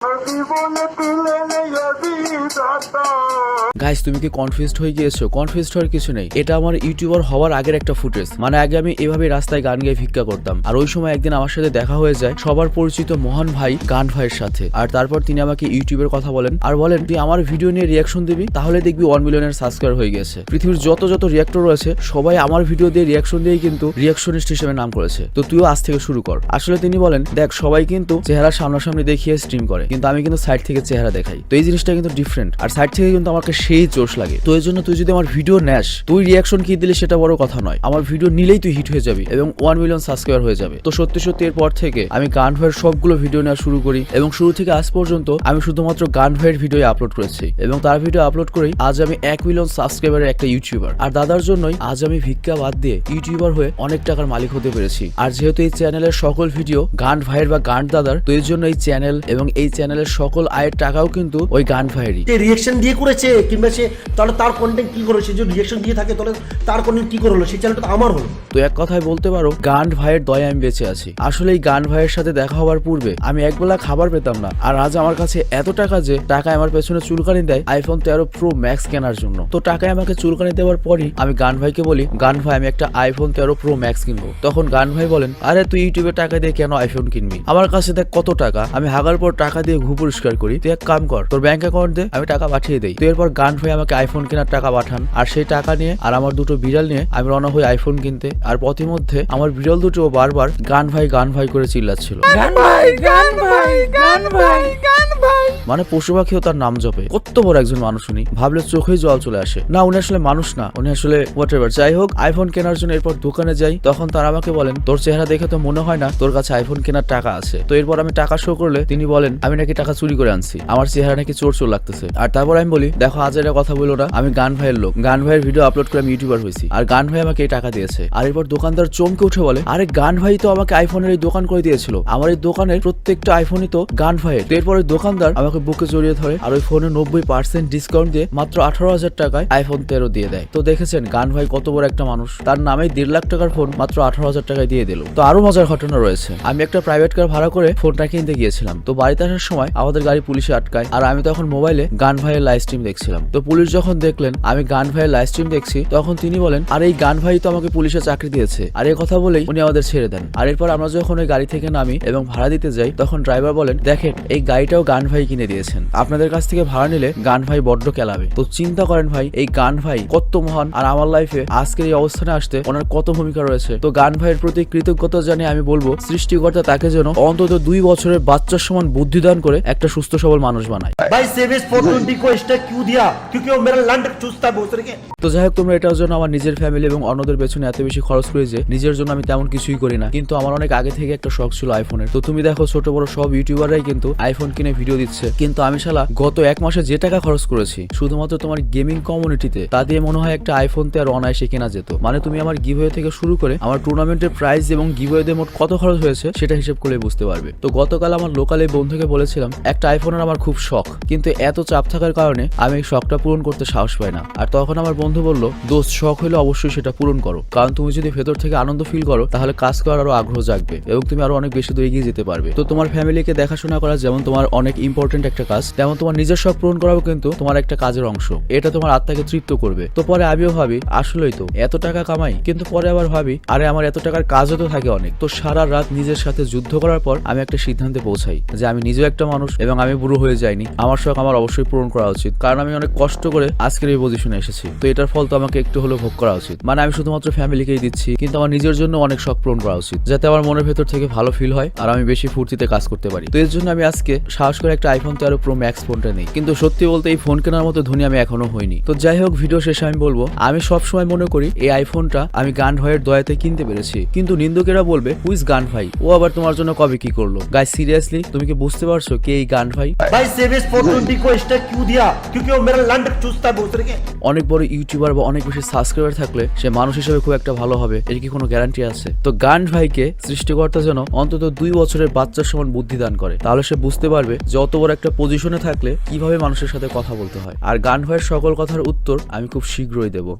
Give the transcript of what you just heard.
Bye. Guys তুমি কি confused হয়ে গিয়েছো? কনফিউজড হওয়ার কিছু নেই। এটা আমার ইউটিউবার হওয়ার আগের একটা ফুটেজ মানে আগে আমি এভাবে রাস্তায় গান গেয়ে ভিক্ষা করতাম। আর ওই সময় একদিন আমার সাথে দেখা হয়ে যায়, সবার পরিচিত ভাই গান ভাইয়ের সাথে। আর তারপর তিনি আমাকে ইউটিউবের কথা বলেন। আর বলেন, তুই আমার ভিডিও নিয়ে রিয়াকশন দিবি? তাহলে দেখবি ওয়ান মিলিয়নের সাবস্ক্রাইবার হয়ে গেছে পৃথিবীর যত যত রিয়াক্টর রয়েছে, সবাই আমার ভিডিও দিয়ে রিয়াকশন দিয়েই কিন্তু রিয়াকশনিস্ট হিসেবে নাম করেছে। তো তুইও আজ থেকে শুরু কর। আসলে তিনি বলেন, দেখ, সবাই কিন্তু চেহারা সামনাসামনি দেখিয়ে স্ট্রিম করে। কিন্তু আমি কিন্তু সাইড থেকে চেহারা দেখাই। তো এই জিনিসটা কিন্তু ডিফারেন্ট আর সাইড থেকে কিন্তু আমাকে সেই জোশ লাগে। তো এই জন্য তুই যদি আমার ভিডিও নেস, তুই রিয়াকশন কি দিলে সেটা বড় কথা নয়। আমার ভিডিও নিলেই তুই হিট হয়ে যাবি এবং ওয়ান মিলিয়ন সাবস্ক্রাইবার হয়ে যাবে। তো সত্যি সত্যি এরপর থেকে আমি গান ভাইয়ের সবগুলো ভিডিও নেওয়া শুরু করি এবং শুরু থেকে আজ পর্যন্ত আমি শুধুমাত্র গান ভাইয়ের ভিডিও আপলোড করেছি এবং তার ভিডিও আপলোড করেই আজ আমি এক মিলিয়ন সাবস্ক্রাইবারের একটা ইউটিউবার আর দাদার জন্যই আজ আমি ভিক্ষা বাদ দিয়ে ইউটিউবার হয়ে অনেক টাকার মালিক হতে পেরেছি। আর যেহেতু এই চ্যানেলের সকল ভিডিও গান ভাইয়ের বা গান দাদার তো এর জন্য এই চ্যানেল এবং এই চ্যানেলের সকল আয়ের টাকাও কিন্তু ওই গান ভাইয়েরই যে রিয়েকশন দিয়ে করেছে কিংবা সে তাহলে তার কন্টেন্ট কি করে? সে যদি রিয়েকশন দিয়ে থাকে তাহলে তার কন্টেন্ট কি করে হলো? সেই চ্যানেলটা তো আমার হলো। তো এক কথায় বলতে পারো গান ভাইয়ের দয়া আমি বেঁচে আছি। আসলে এই গান ভাইয়ের সাথে দেখা হওয়ার পূর্বে আমি একবেলা খাবার পেতাম না আর আজ আমার কাছে এত টাকা যে টাকায় আমার পেছনে চুলকানি দেয় আইফোন তেরো প্রো ম্যাক্স কেনার জন্য। তো টাকায় আমাকে চুলকানি দেওয়ার পরই আমি গান ভাইকে বলি গান ভাই আমি একটা আইফোন তেরো প্রো ম্যাক্স কিনবো। তখন গান ভাই বলেন আরে তুই ইউটিউবে টাকা দিয়ে কেন আইফোন কিনবি? আমার কাছে দেখ কত টাকা। আমি হাগার পর টাকা দিয়ে ঘু পরিষ্কার করি। তুই এক কাম কর তোর ব্যাংক অ্যাকাউন্ট দে আমি টাকা পাঠিয়ে দেই। তুই এরপর গান ভাই আমাকে আইফোন কেনার টাকা পাঠান। আর সেই টাকা নিয়ে আর আমার দুটো বিড়াল নিয়ে আমি রওনা হই আইফোন কিনতে। আর পথিমধ্যে আমার বিড়াল দুটো বারবার গান ভাই গান ভাই করে চিল্লাচ্ছিল। গান ভাই গান ভাই গান ভাই গান ভাই। মানে পশু পাখিও তার নাম জপে। কত বড় একজন মানুষ উনি। ভাবলে চোখে জল চলে আসে। না উনি আসলে মানুষ না উনি আসলে হোয়াট এভার যাই হোক আইফোন কেনার জন্য এরপর দোকানে যাই তখন তারা আমাকে বলেন তোর চেহারা দেখে তো মনে হয় না তোর কাছে আইফোন কেনার টাকা আছে। তো এরপর আমি টাকা শো করলে তিনি বলেন আমি নাকি টাকা চুরি করে আনছি? আমার চেহারা নাকি চোর চোর লাগতেছে। আর তারপর আমি বলি, দেখো, আজ এটা কথা বলো না। আমি গান ভাইয়ের লোক। গান ভাইয়ের ভিডিও আপলোড করে আমি ইউটিউবার হয়েছি। আর গান ভাই আমাকে এই টাকা দিয়েছে। আর এরপর দোকানদার চমকে উঠে বলে, আরে, গান ভাই তো আমাকে আইফোনের এই দোকান করে দিয়েছিল। আমার এই দোকানের প্রত্যেকটা আইফোনই তো গান ভাইয়ের। এরপর দোকানদার আমাকে বুকে জড়িয়ে ধরে আর ওই ফোনে নব্বই পার্সেন্ট ডিসকাউন্ট দিয়ে মাত্র আঠারো হাজার টাকায় আইফোন তেরো দিয়ে দেয়। তো দেখেছেন, গান ভাই কত বড় একটা মানুষ। তার নামে দেড় লাখ টাকার ফোন মাত্র আঠারো হাজার টাকায় দিয়ে দিল। তো আরও মজার ঘটনা রয়েছে। আমি একটা প্রাইভেট কার ভাড়া করে ফোনটা কিনতে গিয়েছিলাম। তো বাড়িতে আসার সময় আমাদের গাড়ি পুলিশে আটকায়। আর আমি তখন মোবাইলে গান ভাইয়ের লাইভ স্ট্রিম দেখছিলাম। তো পুলিশ যখন দেখলেন, আমি গান ভাইয়ের লাইভ স্ট্রিম দেখছি, তখন তিনি বলেন, আর, এই গান ভাই তো আমাকে পুলিশে চাকরি দিয়েছে। আর এই কথা বলেই উনি আমাদের ছেড়ে দেন। আর এরপর আমরা যখন ওই গাড়ি থেকে নামি এবং ভাড়া দিতে যাই, তখন ড্রাইভার বলেন, দেখেন, এই গাড়িটাও গান ভাই কিনে দিয়েছেন। আপনাদের কাছ থেকে ভাড়া নিলে গান ভাই বড্ড কেলাবে। তো চিন্তা করেন ভাই, এই গান ভাই কত মহান। আর আমার লাইফে আজকের এই অবস্থানে আসতে ওনার কত ভূমিকা রয়েছে। তো গান ভাইয়ের প্রতি কৃতজ্ঞতা জানিয়ে আমি বলব, সৃষ্টিকর্তা তাকে যেন অন্তত দুই বছরের বাচ্চার সমান বুদ্ধিদান করে একটা সুস্থ সবল মানুষ বানায় भाई सेवेज फोर ट्वेंटी को स्टेक क्यों दिया क्योंकि वो मेरा लंड चूसता है दूसरे के তো যাই হোক, তোমরা এটার জন্য আমার নিজের ফ্যামিলি এবং অন্যদের পেছনে এত বেশি খরচ করে যে নিজের জন্য আমি তেমন কিছুই করি না। কিন্তু আমার অনেক আগে থেকে একটা শখ ছিল আইফোনের তো তুমি দেখো, ছোট বড় সব ইউটিউবাররাই কিন্তু আইফোন কিনে ভিডিও দিচ্ছে। কিন্তু আমি শালা গত এক মাসে যে টাকা খরচ করেছি, শুধুমাত্র তোমার গেমিং কমিউনিটিতে তা দিয়ে মনে হয় একটা আইফোন তে আর অনায়াসে কেনা যেত। মানে তুমি আমার গিভওয়ে থেকে শুরু করে, আমার টুর্নামেন্টের প্রাইস এবং গিভওয়েতে মোট কত খরচ হয়েছে, সেটা হিসেব করলে বুঝতে পারবে। তো গতকাল আমার লোকাল এই বন্ধুকে বলেছিলাম, একটা আইফোনের আমার খুব শখ। কিন্তু এত চাপ থাকার কারণে আমি শখটা পূরণ করতে সাহস পাই না। আর তখন আমার বন্ধু বলল, দোস্ত, শখ হলে অবশ্যই সেটা পূরণ করো। কারণ তুমি যদি ভেতর থেকে আনন্দ ফিল করো, তাহলে কাজ করার আরও আগ্রহ জাগবে এবং তুমি আরও অনেক বেশি দূর এগিয়ে যেতে পারবে। তো তোমার ফ্যামিলিকে দেখাশোনা করা যেমন তোমার অনেক ইম্পর্টেন্ট একটা কাজ, তেমন তোমার নিজের শখ পূরণ করাও কিন্তু তোমার একটা কাজের অংশ। এটা তোমার আত্মাকে তৃপ্ত করবে। তো পরে আমিও ভাবি, আসলেই তো, এত টাকা কামাই। কিন্তু পরে আবার ভাবি, আরে, আমার এত টাকার কাজও তো থাকে অনেক। তো সারা রাত নিজের সাথে যুদ্ধ করার পর আমি একটা সিদ্ধান্তে পৌঁছাই যে আমি নিজেও একটা মানুষ এবং আমি বুড়ো হয়ে যাইনি। আমার শখ আমার অবশ্যই পূরণ করা উচিত। কারণ আমি অনেক কষ্ট করে আজকের এই পজিশনে এসেছি। তো যেটার ফল তো আমাকে একটু হলেও ভোগ করা উচিত। মানে আমি শুধুমাত্র ফ্যামিলিকেই দিচ্ছি কিন্তু আমার নিজের জন্য অনেক শখ পূরণ করা উচিত যাতে আমার মনের ভেতর থেকে ভালো ফিল হয় আর আমি বেশি ফুর্তিতে কাজ করতে পারি। তো এর জন্য আমি আজকে সাহস করে একটা আইফোন তেরো প্রো ম্যাক্স ফোনটা নেই। কিন্তু সত্যি বলতে এই ফোন কেনার মতো ধনী আমি এখনও হইনি। তো যাই হোক ভিডিও শেষে আমি বলব আমি সবসময় মনে করি এই আইফোনটা আমি গান ভাইয়ের দয়াতে কিনতে পেরেছি। কিন্তু নিন্দুকেরা বলবে হুইজ গান ভাই ও আবার তোমার জন্য কবে কি করল? গাই সিরিয়াসলি তুমি কি বুঝতে পারছ কে এই গান ভাই ভাই সেভিস ফোন কিউ দিয়া কিউকি ও মেরা অনেক বড় ইউটিউব ইউটিউবার বা অনেক বেশি সাবস্ক্রাইবার থাকলে সে মানুষ হিসেবে খুব একটা ভালো হবে, এর কি কোনো গ্যারান্টি আছে? তো গান ভাইকে সৃষ্টিকর্তা যেন অন্তত দুই বছরের বাচ্চার সমান বুদ্ধি দান করে, তাহলে সে বুঝতে পারবে যে অত বড় একটা পজিশনে থাকলে কীভাবে মানুষের সাথে কথা বলতে হয়। আর গান ভাইয়ের সকল কথার উত্তর আমি খুব শীঘ্রই দেবো।